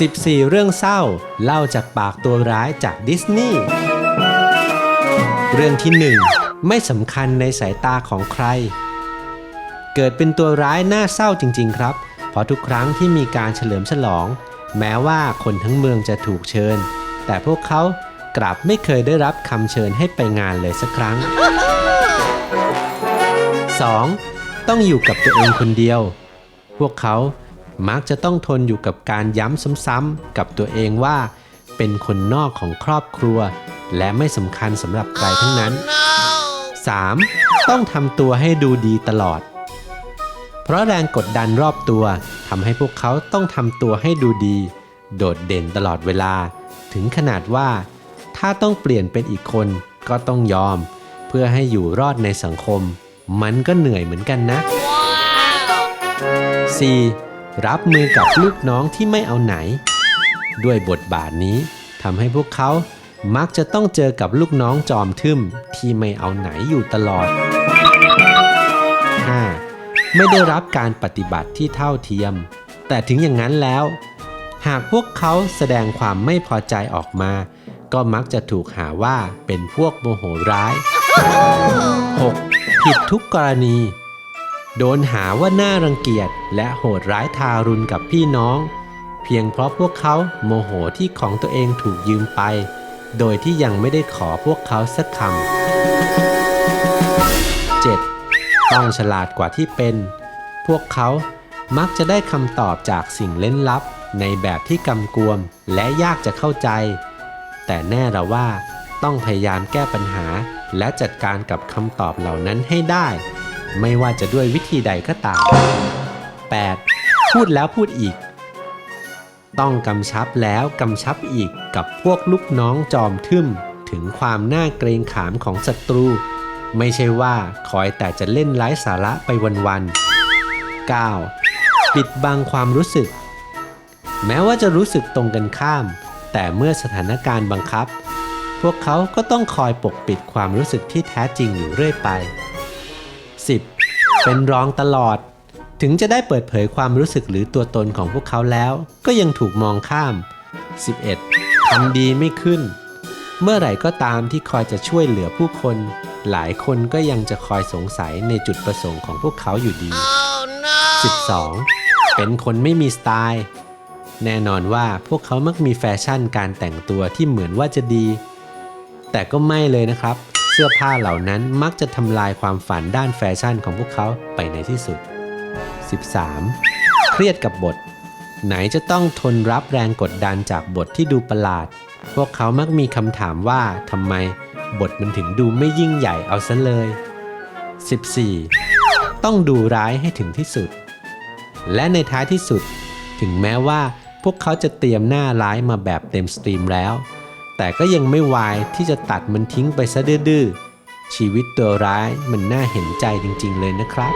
14 เรื่องเศร้า เล่าจากปากตัวร้ายจากดิสนีย์เรื่องที่ 1 ไม่สำคัญในสายตาของใคร เกิดเป็นตัวร้ายน่าเศร้าจริง ๆ ครับ เพราะทุกครั้งที่มีการเฉลิมฉลอง แม้ว่าคนทั้งเมืองจะถูกเชิญ แต่พวกเขากลับไม่เคยได้รับคำเชิญให้ไปงานเลยสักครั้ง 2. ต้องอยู่กับตัวเองคนเดียว พวกเขา มักจะต้องทนอยู่กับการย้ำซ้ำๆกับตัวเองว่า เป็นคนนอกของครอบครัว และไม่สำคัญสำหรับใครทั้งนั้น 3. ต้องทำตัวให้ดูดีตลอด เพราะแรงกดดันรอบตัวทำให้พวกเขาต้องทำตัวให้ดูดี โดดเด่นตลอดเวลา ถึงขนาดว่า ถ้าต้องเปลี่ยนเป็นอีกคนก็ต้องยอม เพื่อให้อยู่รอดในสังคม มันก็เหนื่อยเหมือนกันนะ 4. รับมือกับลูกน้องที่ไม่เอาไหน ด้วยบทบาทนี้ทำให้พวกเขามักจะต้องเจอกับลูกน้องจอมทึมที่ไม่เอาไหนอยู่ตลอด 5. ไม่ได้รับการปฏิบัติที่เท่าเทียม แต่ถึงอย่างนั้นแล้ว หากพวกเขาแสดงความไม่พอใจออกมา ก็มักจะถูกหาว่าเป็นพวกโมโหร้าย 6. ผิดทุกกรณี โดนหาว่าน่ารังเกียจและโหดร้ายทารุณกับพี่น้อง เพียงเพราะพวกเขาโมโหที่ของตัวเองถูกยืมไป โดยที่ยังไม่ได้ขอพวกเขาสักคำ 7. ต้องฉลาดกว่าที่เป็น พวกเขามักจะได้คำตอบจากสิ่งเล่นลับ ในแบบที่กำกวมและยากจะเข้าใจ แต่แน่ละว่า ต้องพยายามแก้ปัญหาและจัดการกับคำตอบเหล่านั้นให้ได้ ไม่ว่าจะด้วยวิธีใดก็ตาม 8. พูดแล้วพูดอีก ต้องกำชับแล้วกำชับอีกกับพวกลูกน้องจอมทึมถึงความน่าเกรงขามของศัตรู ไม่ใช่ว่าคอยแต่จะเล่นไร้สาระไปวันๆ 9. ปิดบังความรู้สึก แม้ว่าจะรู้สึกตรงกันข้าม แต่เมื่อสถานการณ์บังคับ พวกเขาก็ต้องคอยปกปิดความรู้สึกที่แท้จริงอยู่เรื่อยไป 10. เป็นรองตลอด ถึงจะได้เปิดเผยความรู้สึกหรือตัวตนของพวกเขาแล้ว ก็ยังถูกมองข้าม 11. ทำดีไม่ขึ้น เมื่อไหร่ก็ตามที่คอยจะช่วยเหลือผู้คน หลายคนก็ยังจะคอยสงสัยในจุดประสงค์ของพวกเขาอยู่ดี 12. เป็นคนไม่มีสไตล์แน่นอนว่าพวกเขามักมีแฟชั่นการแต่งตัวที่เหมือนว่าจะดี แต่ก็ไม่เลยนะครับ สื้อผ้าเหล่านั้นมักจะทำลายความฝันด้านแฟชั่นของพวกเขาไปในที่สุด 13. เครียดกับบท ไหนจะต้องทนรับแรงกดดันจากบทที่ดูประหลาด พวกเขามักมีคำถามว่าทำไมบทมันถึงดูไม่ยิ่งใหญ่เอาซะเลย 14. ต้องดูร้ายให้ถึงที่สุด และในท้ายที่สุด ถึงแม้ว่าพวกเขาจะเตรียมหน้าร้ายมาแบบเต็มสตรีมแล้ว แต่ก็ยังไม่วายที่จะตัดมันทิ้งไปซะดื้อชีวิตตัวร้ายมันน่าเห็นใจจริง ๆ เลยนะครับ